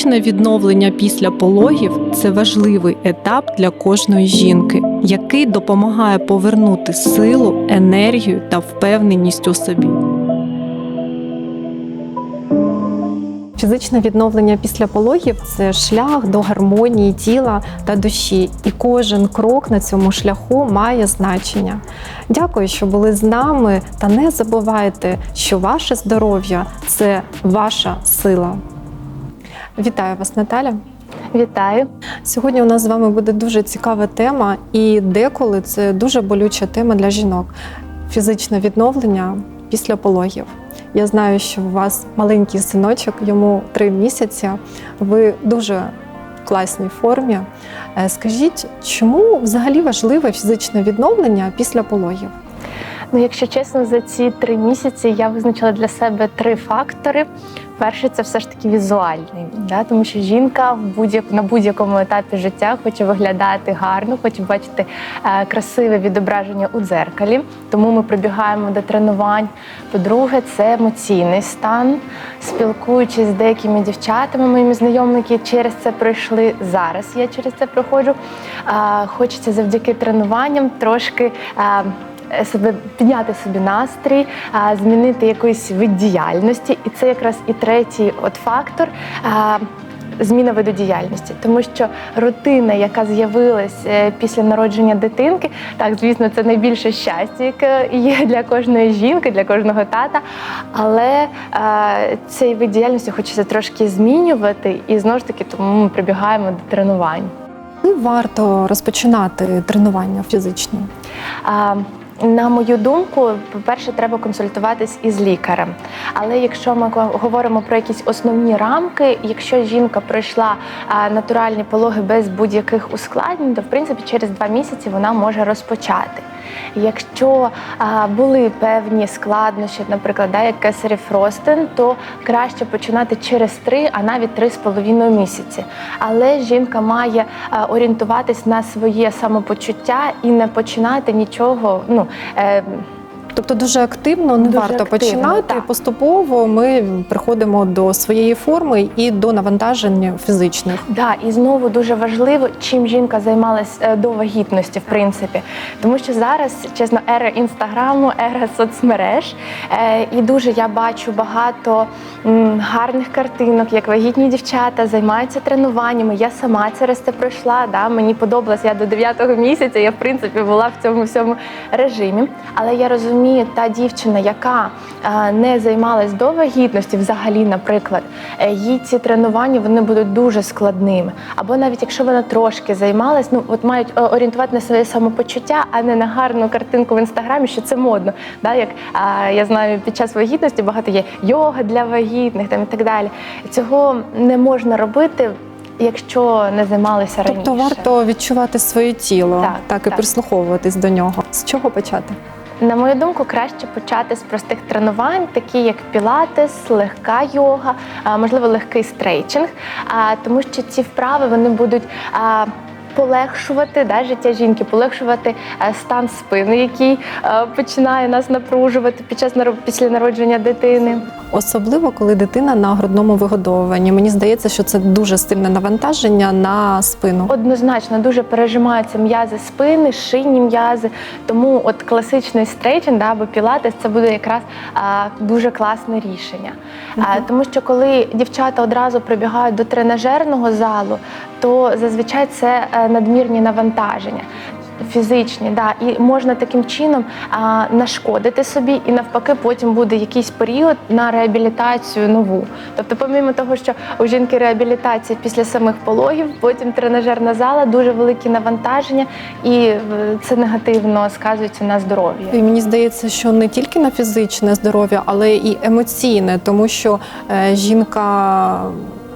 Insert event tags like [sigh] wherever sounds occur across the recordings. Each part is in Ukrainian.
Фізичне відновлення після пологів це важливий етап для кожної жінки, який допомагає повернути силу, енергію та впевненість у собі. Фізичне відновлення після пологів це шлях до гармонії тіла та душі, і кожен крок на цьому шляху має значення. Дякую, що були з нами, та не забувайте, що ваше здоров'я це ваша сила. Вітаю вас, Наталя. Вітаю. Сьогодні у нас з вами буде дуже цікава тема, і деколи це дуже болюча тема для жінок фізичне відновлення після пологів. Я знаю, що у вас маленький синочок, йому три місяці. Ви дуже в класній формі. Е, Скажіть, чому взагалі важливе фізичне відновлення після пологів? Ну, якщо чесно, за ці три місяці я визначила для себе три фактори. Перший це все ж таки візуальний, да? тому що жінка в будь на будь-якому етапі життя хоче виглядати гарно, хоче бачити е, красиве відображення у дзеркалі. Тому ми прибігаємо до тренувань. По-друге, це емоційний стан. Спілкуючись з деякими дівчатами, моїми знайомими, які через це пройшли зараз. Я через це проходжу. Е, хочеться завдяки тренуванням трошки. Е, себе підняти собі настрій, змінити якийсь вид діяльності, і це якраз і третій от фактор. Зміна виду діяльності, тому що рутина, яка з'явилась е, після народження дитинки, так звісно, це найбільше щастя, яке є [laughs] для кожної жінки, для кожного тата. Але е, цей вид діяльності хочеться трошки змінювати, і знову ж таки, тому ми прибігаємо до тренувань. Коли варто розпочинати тренування фізичні? А, На мою думку, по-перше, треба консультуватись із лікарем. Але якщо ми говоримо про якісь основні рамки, якщо жінка пройшла натуральні пологи без будь-яких ускладнень, то в принципі через два місяці вона може розпочати. Якщо а, були певні складнощі, наприклад, да, як кесарів ростин, то краще починати через три, а навіть три з половиною місяці. Але жінка має а, орієнтуватись на своє самопочуття і не починати нічого. Ну е, Тобто дуже активно не Дуже варто активно, починати. так. Поступово ми приходимо до своєї форми і до навантажень фізичних. Да, і знову дуже важливо, чим жінка займалась е, до вагітності, в принципі, тому що зараз, чесно, ера інстаграму, ера соцмереж, е, і дуже я бачу багато гарних картинок, як вагітні дівчата займаються тренуваннями. Я сама через це пройшла. Да, мені подобалось. Я до 9 місяця. Я в принципі була в цьому всьому режимі. Але я розумію, та дівчина, яка е, не займалась до вагітності, взагалі, наприклад, е, їй ці тренування вони будуть дуже складними. Або навіть якщо вона трошки займалась, ну от мають е, орієнтувати на своє самопочуття, а не на гарну картинку в інстаграмі, що це модно. Да? Як я знаю, під час вагітності багато є йога для вагітних там і так далі. Цього не можна робити. Якщо не займалися раніше, Тобто варто відчувати своє тіло, Так, так, і так. прислуховуватись до нього. З чого почати? На мою думку, краще почати з простих тренувань, такі як пілатес, легка йога, можливо, легкий стрейчинг, тому що ці вправи вони будуть. Полегшувати да, життя жінки, полегшувати е, стан спини, який е, починає нас напружувати під час після народження дитини. Особливо, коли дитина на грудному вигодовуванні. Мені здається, що це дуже сильне навантаження на спину. Однозначно дуже пережимаються м'язи спини, шийні м'язи. Тому от класичний стрейчинг да, або пілатес це буде якраз а, дуже класне рішення. А, тому що коли дівчата одразу прибігають до тренажерного залу, то зазвичай це е, надмірні навантаження. Фізичні, да, і можна таким чином а, нашкодити собі, і навпаки, потім буде якийсь період на реабілітацію нову. Тобто, помимо того, що у жінки реабілітація після самих пологів, потім тренажерна зала, дуже великі навантаження, і е, це негативно сказується на здоров'ї. І мені здається, що не тільки на фізичне здоров'я, але і емоційне, тому що е, жінка.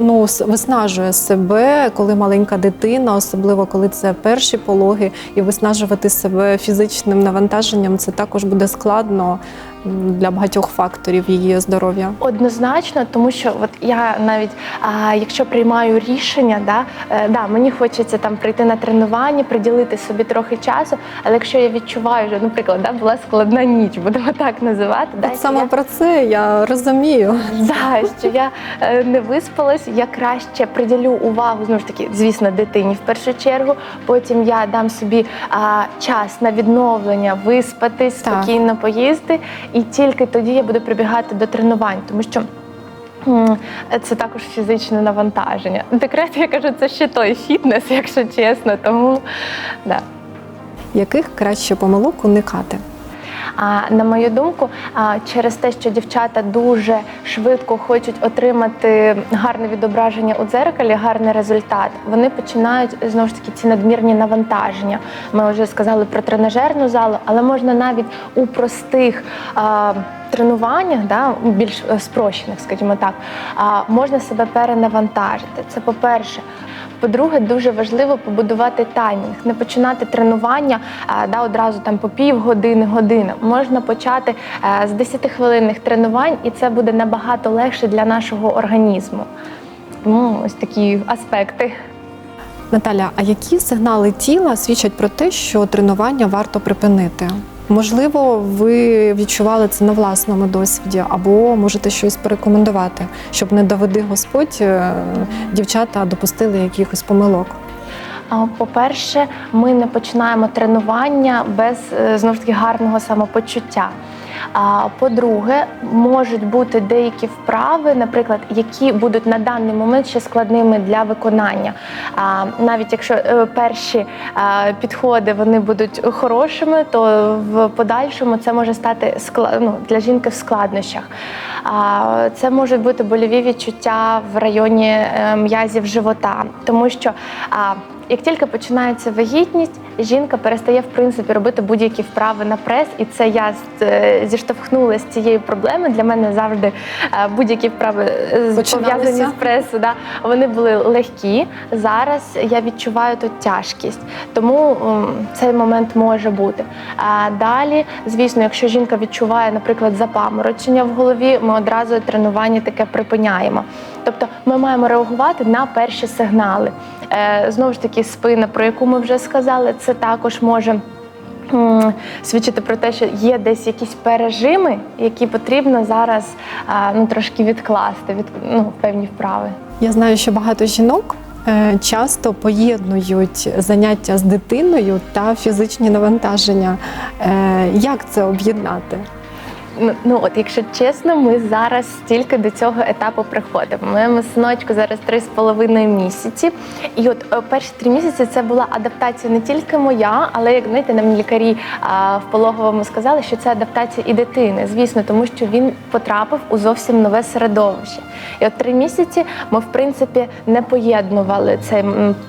Ну, виснажує себе, коли маленька дитина, особливо коли це перші пологи, і виснажувати себе фізичним навантаженням це також буде складно. Для багатьох факторів її здоров'я. Однозначно, тому що от я навіть а, якщо приймаю рішення, да, е, да, мені хочеться там прийти на тренування, приділити собі трохи часу. Але якщо я відчуваю, що, наприклад, да, була складна ніч, будемо так називати, да, От що саме я- про це я розумію. Да, що я е, не виспалась, я краще приділю увагу знову ж таки, звісно, дитині в першу чергу. Потім я дам собі а, час на відновлення, виспатись, Так. спокійно поїсти, і тільки тоді я буду прибігати до тренувань, тому що. Це також фізичне навантаження. Декрет, я кажу, це ще той фітнес, якщо чесно. Тому да. Яких краще помилок уникати? А на мою думку, через те, що дівчата дуже швидко хочуть отримати гарне відображення у дзеркалі, гарний результат, вони починають знову ж таки ці надмірні навантаження. Ми вже сказали про тренажерну залу, але можна навіть у простих. Тренуваннях, да, більш е, спрощених, скажімо так, можна себе перенавантажити. Це по-перше. По-друге, дуже важливо побудувати таймінг, не починати тренування а, да, одразу там по півгодини, години. Можна почати е, з 10-хвилинних тренувань, і це буде набагато легше для нашого організму. Тому ось такі аспекти. Наталя, а які сигнали тіла свідчать про те, що тренування варто припинити? Можливо, ви відчували це на власному досвіді, або можете щось порекомендувати, щоб не доведи Господь, е, дівчата допустили якихось помилок. По-перше, ми не починаємо тренування без знов таки гарного самопочуття. По-друге, можуть бути деякі вправи, наприклад, які будуть на даний момент ще складними для виконання. Навіть якщо е, перші підходи вони будуть хорошими, то в подальшому це може стати ну, для жінки в складнощах. Це можуть бути больові відчуття в районі е, м'язів живота, тому що як тільки починається вагітність, жінка перестає в принципі робити будь-які вправи на прес, і це я е, зіштовхнулася з цією проблемою. Для мене завжди е, будь-які вправи е, пов'язані з пресу. Да, вони були легкі. Зараз я відчуваю тут тяжкість, тому цей момент може бути. А далі, звісно, якщо жінка відчуває, наприклад, запаморочення в голові, ми одразу тренування таке припиняємо. Тобто ми маємо реагувати на перші сигнали. Е, знову ж таки, спина, про яку ми вже сказали, це також може. Свідчити про те, що є десь якісь пережими, які потрібно зараз ну, трошки відкласти від ну, певні вправи. Я знаю, що багато жінок е, часто поєднують заняття з дитиною та фізичні навантаження. Е, Як це об'єднати? Ну, ну от, якщо чесно, ми зараз тільки до цього етапу приходимо. Моєму синочку зараз три з половиною місяці. І от е, перші три місяці це була адаптація не тільки моя, але як знаєте, нам лікарі а, в пологовому сказали, що це адаптація і дитини. Звісно, тому що він потрапив у зовсім нове середовище. І от три місяці ми, в принципі, не поєднували це,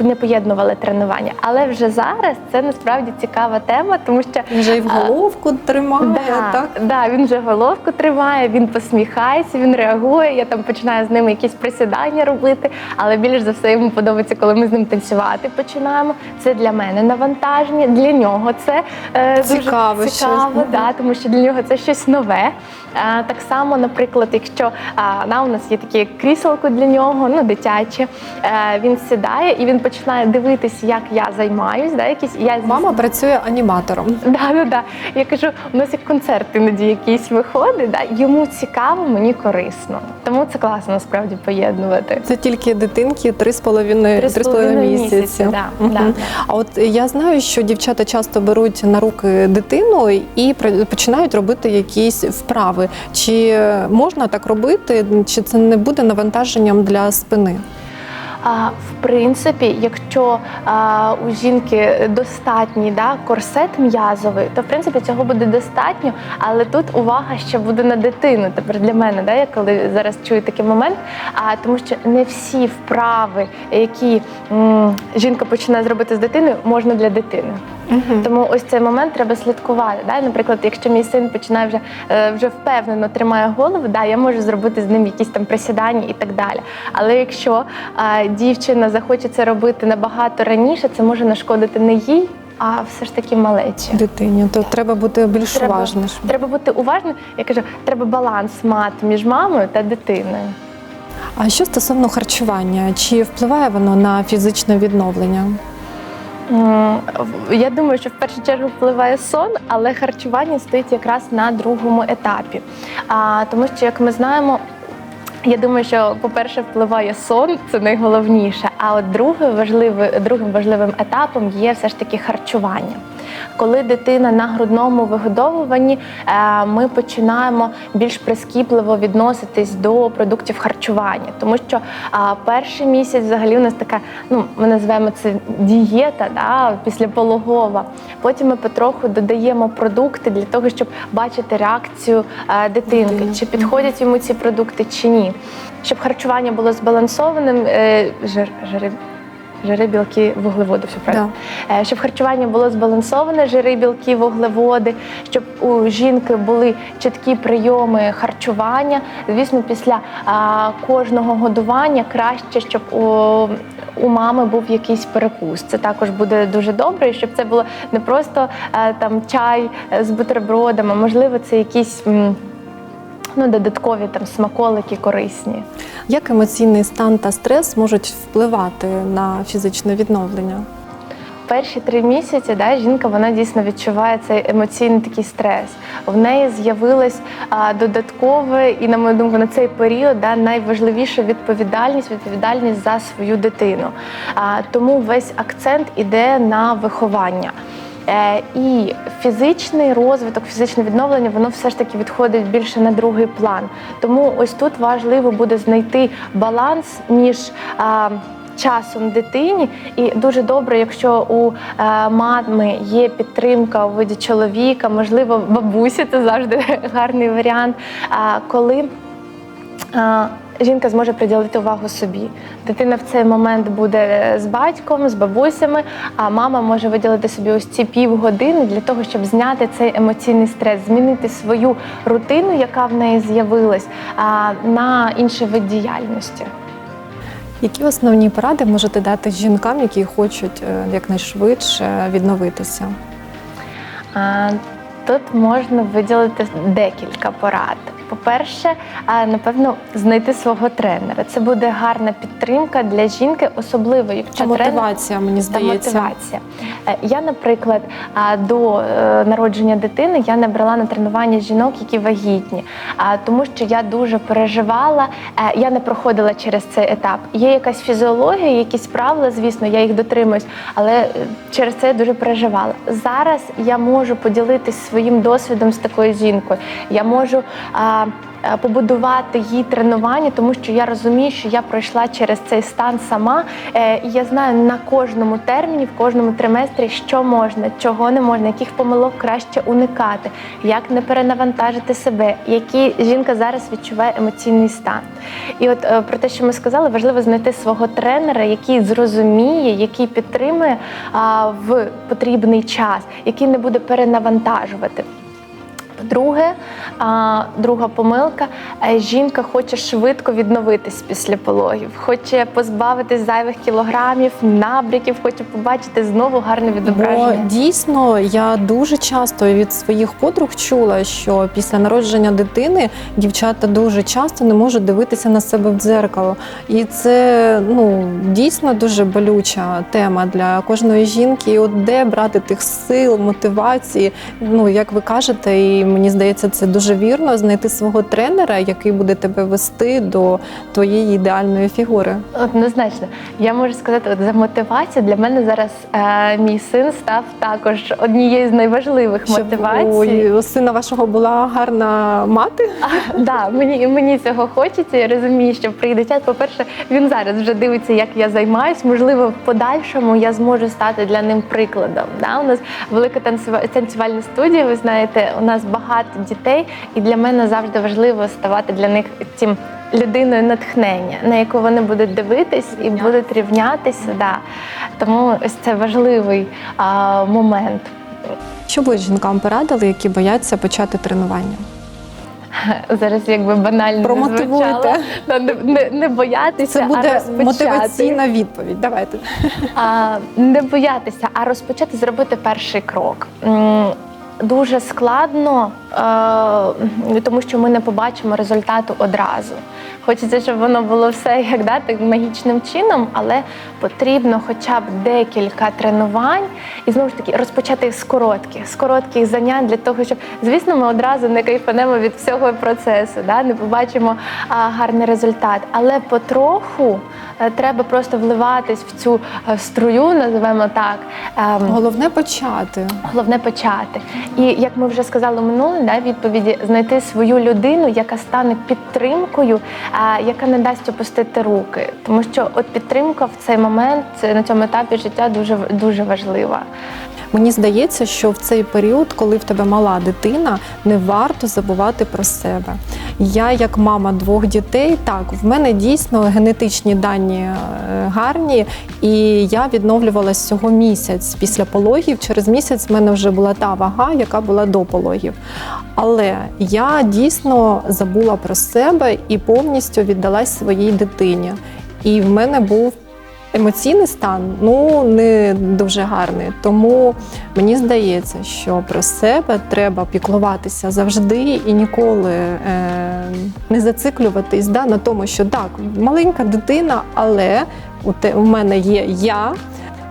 не поєднували тренування. Але вже зараз це насправді цікава тема, тому що Він вже і в головку тримає, Да, так? да, він вже головку тримає, він посміхається, він реагує. Я там починаю з ним якісь присідання робити, але більш за все йому подобається, коли ми з ним танцювати починаємо. Це для мене навантаження, для нього це е, дуже цікаво, мгм. да, тому що для нього це щось нове. А, так само, наприклад, якщо а, да, у нас є таке кріселко для нього, ну дитяче, е, він сідає і він починає дивитися, як я займаюсь, да, якісь я Мама працює аніматором. Да, да, да. Я кажу, у нас як концерт іноді якийсь виходить, да? йому цікаво, мені корисно. Тому це класно насправді поєднувати. Це тільки дитинки три з половиною Три з половиною половиною місяці. місяці, да, Мгм. да. А от я знаю, що дівчата часто беруть на руки дитину і починають робити якісь вправи. Чи можна так робити, чи це не буде навантаженням для спини? А, в принципі, якщо а, у жінки достатній да, корсет м'язовий, то в принципі цього буде достатньо. Але тут увага ще буде на дитину. Тепер для мене, да, я коли зараз чую такий момент. А тому що не всі вправи, які м, жінка починає зробити з дитиною, можна для дитини. Тому ось цей момент треба слідкувати. Да? Наприклад, якщо мій син починає вже, е, вже впевнено тримає голову, да, я можу зробити з ним якісь там присідання і так далі. Але якщо дівчина захоче це робити набагато раніше, це може нашкодити не їй, а все ж таки малечі. Дитині, то треба бути більш Треба- уважним. Треба бути уважним. Я кажу, треба баланс мати між мамою та дитиною. А що стосовно харчування, чи впливає воно на фізичне відновлення? Я думаю, що в першу чергу впливає сон, але харчування стоїть якраз на другому етапі. А, тому що, як ми знаємо, я думаю, що, по-перше, впливає сон, це найголовніше. А от друге важливе, другим важливим етапом є все ж таки харчування. Коли дитина на грудному вигодовуванні, е, ми починаємо більш прискіпливо відноситись до продуктів харчування, тому що перший місяць взагалі у нас така, ну ми називаємо це дієта, да, післяпологова. Потім ми потроху додаємо продукти для того, щоб бачити реакцію е, дитинки, чи підходять йому ці продукти чи ні. Щоб харчування було збалансованим, е, жир, жири, білки, вуглеводи, все правильно. Е, щоб харчування було збалансоване, жири, білки, вуглеводи, щоб у жінки були чіткі прийоми харчування. Звісно, після а, кожного годування краще, щоб у, у мами був якийсь перекус. Це також буде дуже добре, щоб це було не просто е, там чай з бутербродами, можливо, це якісь. м, Ну, додаткові там смаколики корисні. Як емоційний стан та стрес можуть впливати на фізичне відновлення? Перші три місяці да, жінка вона дійсно відчуває цей емоційний такий стрес. В неї з'явилась додаткове і, на мою думку, на цей період да, найважливіша відповідальність відповідальність за свою дитину. А, тому весь акцент іде на виховання. Е, І фізичний розвиток, фізичне відновлення, воно все ж таки відходить більше на другий план. Тому ось тут важливо буде знайти баланс між часом дитині, і дуже добре, якщо у е, мами є підтримка у виді чоловіка, можливо, бабусі це завжди [laughs] гарний варіант. А коли а, Жінка зможе приділити увагу собі. Дитина в цей момент буде з батьком, з бабусями, а мама може виділити собі ось ці півгодини для того, щоб зняти цей емоційний стрес, змінити свою рутину, яка в неї з'явилась, на інший вид діяльності. Які основні поради можете дати жінкам, які хочуть е, якнайшвидше відновитися? Тут можна виділити декілька порад. По-перше, напевно, знайти свого тренера. Це буде гарна підтримка для жінки, особливо якщо Та тренер мотивація, мені та мотивація. Е, Я, наприклад, до е, народження дитини я не брала на тренування жінок, які вагітні, тому що я дуже переживала, е, я не проходила через цей етап. Є якась фізіологія, якісь правила, звісно, я їх дотримуюсь, але через це я дуже переживала. Зараз я можу поділитись своїм досвідом з такою жінкою. Я можу. Е, Побудувати їй тренування, тому що я розумію, що я пройшла через цей стан сама, е, і я знаю на кожному терміні, в кожному триместрі, що можна, чого не можна, яких помилок краще уникати, як не перенавантажити себе, який жінка зараз відчуває емоційний стан. І от е, про те, що ми сказали, важливо знайти свого тренера, який зрозуміє, який підтримує в потрібний час, який не буде перенавантажувати. Друге, друга помилка. е, Жінка хоче швидко відновитись після пологів, хоче позбавитись зайвих кілограмів, набряків, хоче побачити знову гарне Бо дійсно я дуже часто від своїх подруг чула, що після народження дитини дівчата дуже часто не можуть дивитися на себе в дзеркало. І це ну дійсно дуже болюча тема для кожної жінки. І от де брати тих сил, мотивації? Ну як ви кажете, і мені здається, це дуже вірно знайти свого тренера, який буде тебе вести до твоєї ідеальної фігури. Однозначно, я можу сказати, от за мотивацію для мене зараз е, мій син став також однією з найважливих Щоб мотивацій. у сина вашого була гарна мати. Да, мені мені цього хочеться. Я розумію, що прийде час. По-перше, він зараз вже дивиться, як я займаюсь. Можливо, в подальшому я зможу стати для ним прикладом. Да? У нас велика танцюва- танцювальна студія. Ви знаєте, у нас багато дітей, і для мене завжди важливо ставати для них цим людиною натхнення, на яку вони будуть дивитись і будуть рівнятися. Да. Тому ось це важливий а, момент. Що ви жінкам порадили, які бояться почати тренування? [laughs] зараз якби банально не Промотивуйте. Не, не, не боятися, Це а розпочати. мотиваційна відповідь. Давайте. А, не боятися, а розпочати зробити перший крок. Дуже складно, е, тому що ми не побачимо результату одразу. Хочеться, щоб воно було все як да, так, магічним чином, але потрібно хоча б декілька тренувань і знову ж таки розпочати з коротких, з коротких занять для того, щоб звісно, ми одразу не кайфанемо від всього процесу, да, не побачимо а, гарний результат. Але потроху е, треба просто вливатись в цю е, струю, називаємо так. Ем, Головне почати. Головне почати. І як ми вже сказали в минулій да, відповіді, знайти свою людину, яка стане підтримкою, а, яка не дасть опустити руки. Тому що от підтримка в цей момент на цьому етапі життя дуже дуже важлива. Мені здається, що в цей період, коли в тебе мала дитина, не варто забувати про себе. Я, як мама двох дітей, так в мене дійсно генетичні дані е, гарні, і я відновлювалася цього місяць після пологів. Через місяць в мене вже була та вага, яка була до пологів. Але я дійсно забула про себе і повністю віддалась своїй дитині. І в мене був емоційний стан ну не дуже гарний. Тому мені здається, що про себе треба піклуватися завжди і ніколи е, не зациклюватись да, на тому, що так, маленька дитина, але у, те, у мене є я.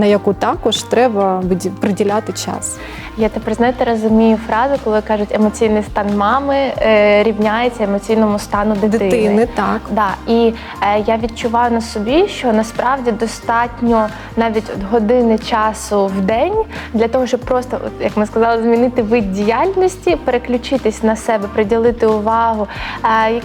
На яку також треба приділяти час. Я тепер знаєте, розумію фразу, коли кажуть, емоційний стан мами е, рівняється емоційному стану дитини. Дитини, так. Да, і е, я відчуваю на собі, що насправді достатньо навіть от години часу в день для того, щоб просто, як ми сказали, змінити вид діяльності, переключитись на себе, приділити увагу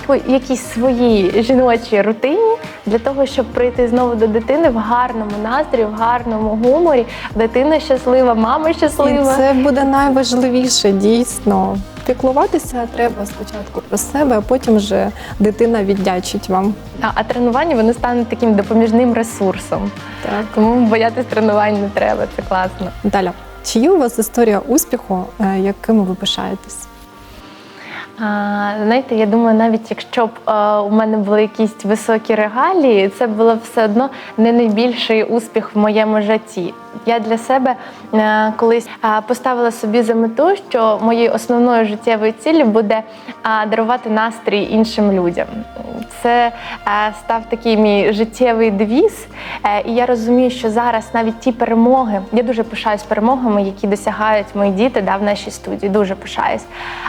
е, якійсь своїй жіночій рутині для того, щоб прийти знову до дитини в гарному настрої, в гарному гуморі. Дитина щаслива, мама щаслива. І це буде найважливіше, дійсно. Піклуватися треба спочатку про себе, а потім вже дитина віддячить вам. А, а тренування вони стануть таким допоміжним ресурсом. Так. Тому боятись тренувань не треба. Це класно. Наталя, чи є у вас історія успіху, е, якими ви пишаєтесь? Знаєте, я думаю, навіть якщо б у мене були якісь високі регалії, це було все одно не найбільший успіх в моєму житті. Я для себе е, колись е, поставила собі за мету, що моєю основною життєвою ціллю буде е, дарувати настрій іншим людям. Це став такий мій життєвий девіз. І я розумію, що зараз навіть ті перемоги, я дуже пишаюсь перемогами, які досягають мої діти да, в нашій студії. Дуже пишаюсь.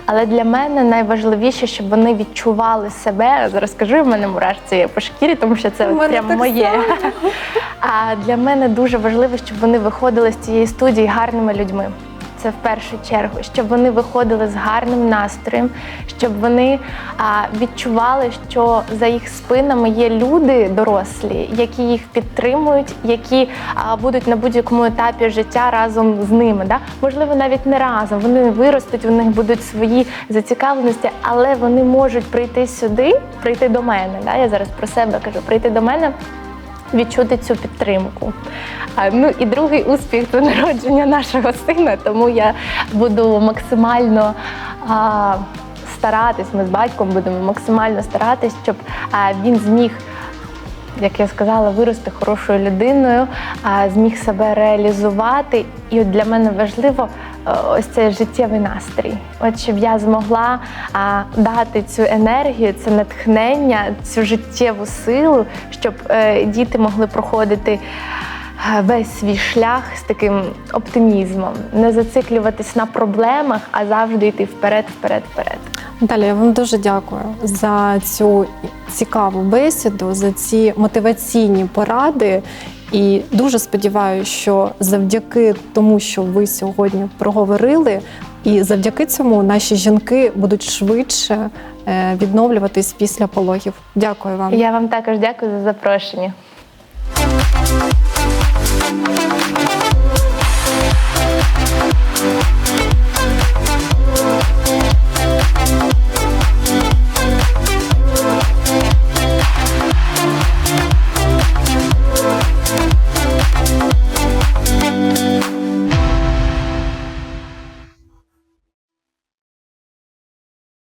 Але для мене найважливіше, щоб вони відчували себе. Зараз скажу, в мене мурашці по шкірі, тому що це У от прям моє. [laughs] А для мене дуже важливо, щоб вони виходили з цієї студії гарними людьми. Це в першу чергу, щоб вони виходили з гарним настроєм, щоб вони відчували, що за їх спинами є люди дорослі, які їх підтримують, які будуть на будь-якому етапі життя разом з ними. Да? Можливо, навіть не разом. Вони виростуть, у них будуть свої зацікавленості, але вони можуть прийти сюди, прийти до мене. Да? Я зараз про себе кажу, прийти до мене відчути цю підтримку. Ну і другий успіх це народження нашого сина, тому я буду максимально а, старатись. Ми з батьком будемо максимально старатись, щоб а, він зміг. Як я сказала, вирости хорошою людиною, зміг себе реалізувати. І для мене важливо ось цей життєвий настрій. От щоб я змогла а, дати цю енергію, це натхнення, цю життєву силу, щоб е, діти могли проходити е, весь свій шлях з таким оптимізмом, не зациклюватись на проблемах, а завжди йти вперед, вперед, вперед. Наталя, я вам дуже дякую за цю цікаву бесіду, за ці мотиваційні поради. І дуже сподіваюся, що завдяки тому, що ви сьогодні проговорили, і завдяки цьому наші жінки будуть швидше е, відновлюватись після пологів. Дякую вам. Я вам також дякую за запрошення. Thank